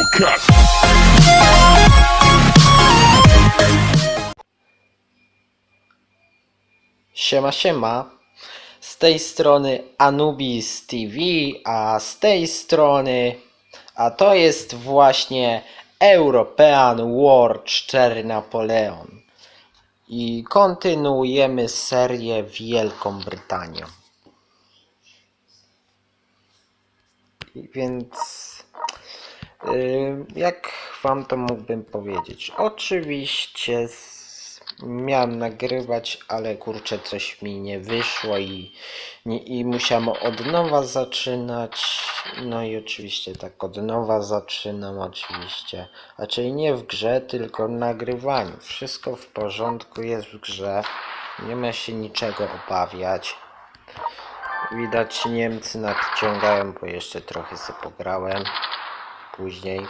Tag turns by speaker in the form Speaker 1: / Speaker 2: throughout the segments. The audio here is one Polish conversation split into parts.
Speaker 1: Hellcat.
Speaker 2: Siema, siema. Z tej strony Anubis TV, a z tej strony, a to jest właśnie European War 4 Napoleon. I kontynuujemy serię Wielką Brytanią. I Więc jak wam to mógłbym powiedzieć? Oczywiście miałem nagrywać, ale kurczę coś mi nie wyszło i, nie, i musiałem od nowa zaczynać. No i oczywiście tak od nowa zaczynam oczywiście. Czyli nie w grze, tylko w nagrywaniu. Wszystko w porządku jest w grze. Nie ma się niczego obawiać. Widać Niemcy nadciągają, bo jeszcze trochę sobie pograłem później.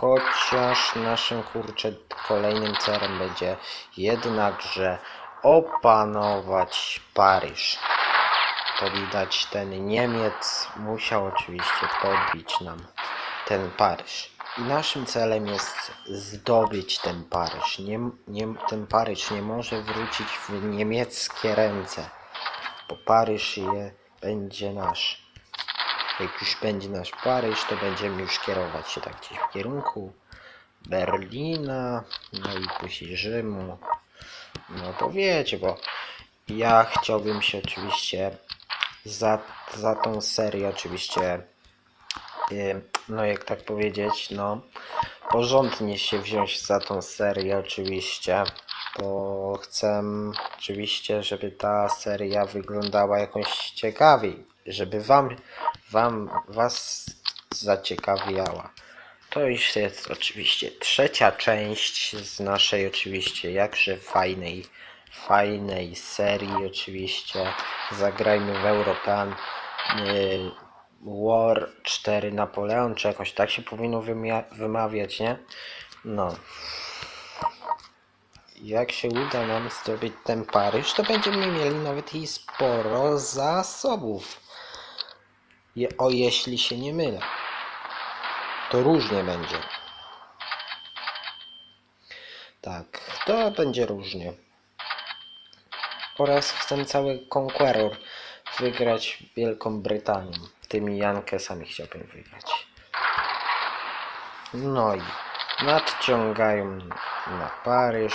Speaker 2: Chociaż naszym kurczę kolejnym celem będzie jednakże opanować Paryż. To widać ten Niemiec musiał oczywiście podbić nam ten Paryż. I naszym celem jest zdobyć ten Paryż. Nie, nie, ten Paryż nie może wrócić w niemieckie ręce, bo Paryż je, będzie nasz. Jak już będzie nasz Paryż, to będziemy już kierować się tak gdzieś w kierunku Berlina, no i później Rzymu. No to wiecie, bo ja chciałbym się oczywiście za, za tą serię oczywiście no jak tak powiedzieć, no porządnie się wziąć za tą serię oczywiście, bo chcę oczywiście, żeby ta seria wyglądała jakoś ciekawiej, żeby wam, wam was zaciekawiała. To już jest oczywiście trzecia część z naszej oczywiście jakże fajnej, fajnej serii oczywiście. Zagrajmy w European y, War 4 Napoleon, czy jakoś tak się powinno wymawiać, nie? No. Jak się uda nam zdobyć ten Paryż, to będziemy mieli nawet i sporo zasobów. Je, o, jeśli się nie mylę. To różnie będzie. Tak, to będzie różnie. Oraz chcę cały Conqueror wygrać Wielką Brytanią. Tymi Jankesami chciałbym wygrać. No i nadciągają na Paryż.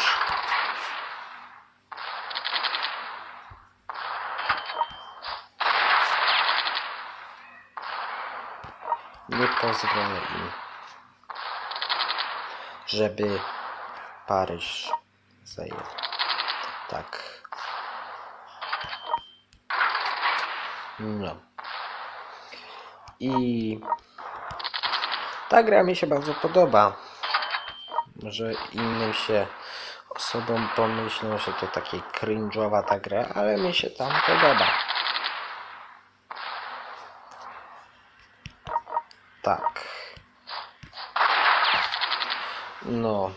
Speaker 2: Nie pozwolę im, żeby Paryż zajęli. Tak. No. I ta gra mi się bardzo podoba. Może innym się osobom pomyślą, że to takie cringe'owa ta gra, ale mi się tam podoba. Tak. No.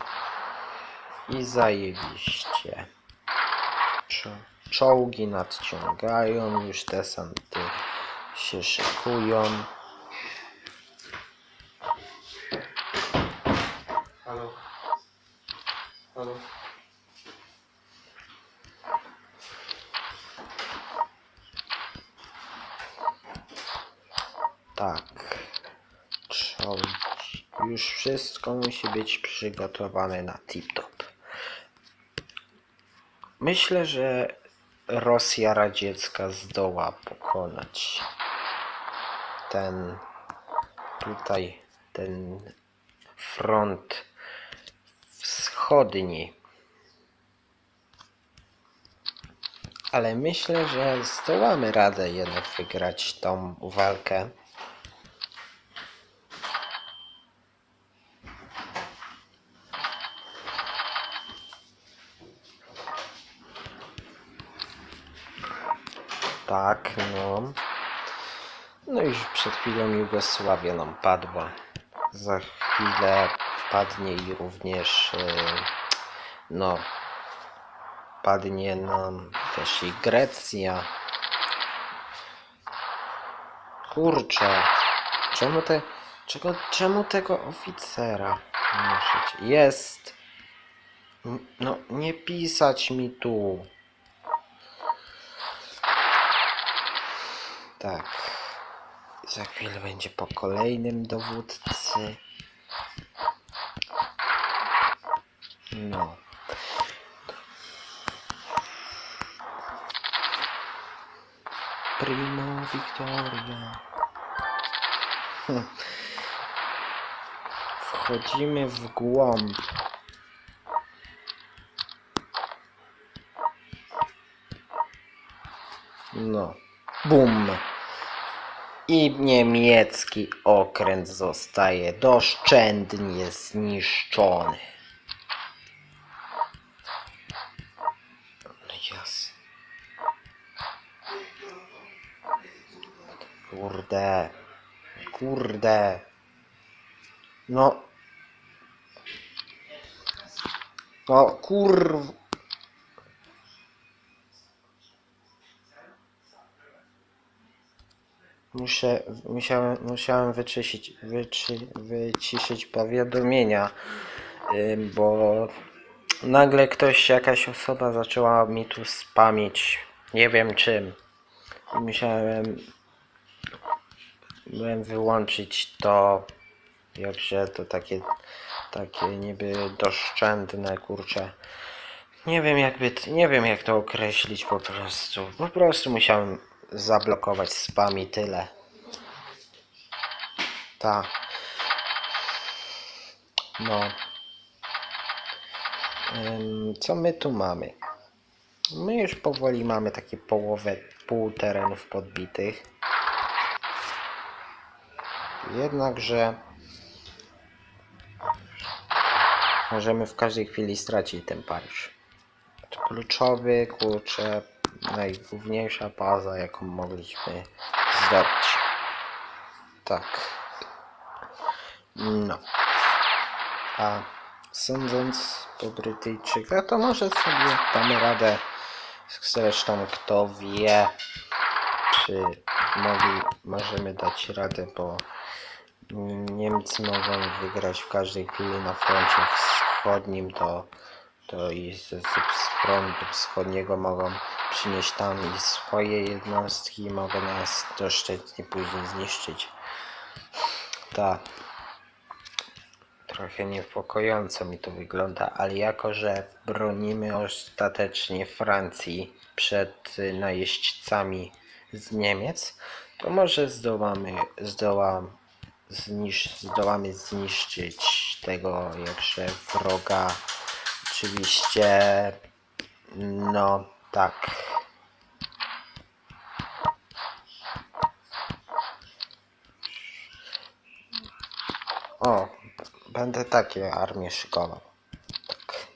Speaker 2: I zajebiście. Czo- Czołgi nadciągają, już desanty się szykują.
Speaker 3: Halo? Halo?
Speaker 2: Tak. Czołgi. Już wszystko musi być przygotowane na tip-top. Myślę, że Rosja radziecka zdoła pokonać ten tutaj ten front wschodni. Ale myślę, że zdołamy radę jednak wygrać tą walkę. Tak, no. No już przed chwilą Jugosławia nam padła. Za chwilę padnie i również, e, no, padnie nam też i Grecja. Kurczę, czemu te Czego, czemu tego oficera? Cię. Jest! No, nie pisać mi tu. Tak. Za chwilę będzie po kolejnym dowódcy. No. Primo Victoria. Hm. Wchodzimy w głąb. No. Bum. I niemiecki okręt zostaje doszczętnie zniszczony. No jas. Kurde. Kurde. No. No kurw. Muszę, musiałem, musiałem wyciszyć, wyci, wyciszyć powiadomienia, bo nagle ktoś, jakaś osoba zaczęła mi tu spamić, nie wiem czym. Musiałem Byłem wyłączyć to, jakże to takie, takie niby doszczętne, kurcze. Nie wiem jakby, nie wiem jak to określić po prostu. Po prostu musiałem zablokować spam i tyle. Ta. No. Co my tu mamy? My już powoli mamy takie połowę, pół terenów podbitych. Jednakże możemy w każdej chwili stracić ten Paryż. Kluczowy, kurczę, najgłówniejsza baza, jaką mogliśmy zdobyć. Tak. No. A sądząc po Brytyjczykach, to może sobie damy radę. Zresztą kto wie, czy mogli, możemy dać radę, bo Niemcy mogą wygrać w każdej chwili na froncie wschodnim, to, to i z, z frontu wschodniego mogą przynieść tam i swoje jednostki i mogą nas doszczętnie później zniszczyć. Tak. Trochę niepokojąco mi to wygląda, ale jako, że bronimy ostatecznie Francji przed najeźdźcami z Niemiec, to może zdołamy, zdołam, znisz, zdołamy zniszczyć tego jakże wroga. Oczywiście, no tak. O, będę takie armie szykował. Tak.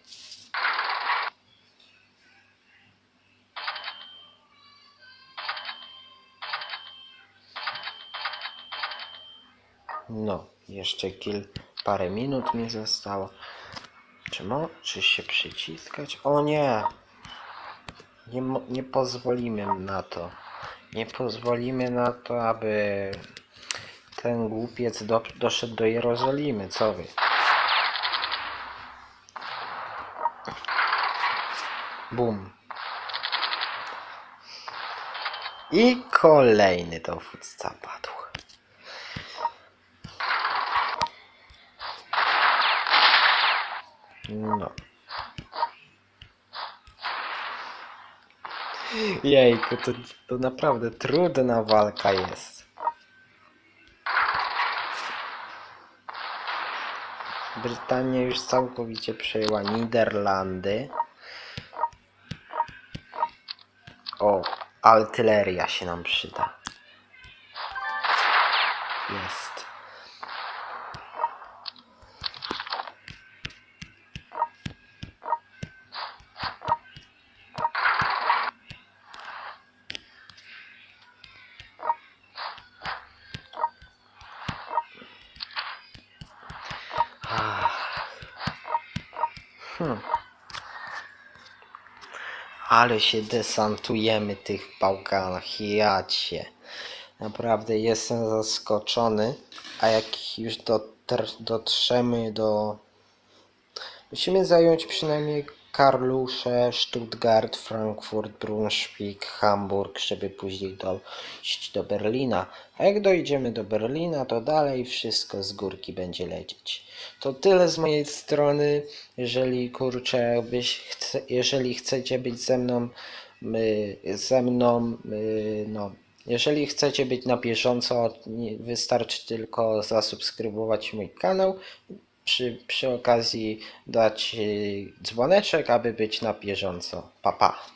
Speaker 2: No, jeszcze kil, parę minut mi zostało. Czy, mo, czy się przyciskać? O nie! Nie, nie pozwolimy na to. Nie pozwolimy na to, aby ten głupiec do, doszedł do Jerozolimy. Co wy? Bum. I kolejny dowódca padł. No. Jejku, to, to naprawdę trudna walka jest. Brytania już całkowicie przejęła Niderlandy. O, artyleria się nam przyda. Jest. Hmm. Ale się desantujemy tych Bałkanach, jacie. Naprawdę jestem zaskoczony. A jak już dotr- dotrzemy do. Musimy zająć przynajmniej Karlusze, Stuttgart, Frankfurt, Brunswick, Hamburg, żeby później dojść do Berlina. A jak dojdziemy do Berlina, to dalej wszystko z górki będzie lecieć. To tyle z mojej strony. Jeżeli kurczę, byś chce, jeżeli chcecie być ze mną, my, ze mną, my, no, jeżeli chcecie być na bieżąco, wystarczy tylko zasubskrybować mój kanał. Przy, przy okazji dać y, dzwoneczek, aby być na bieżąco. Pa, pa.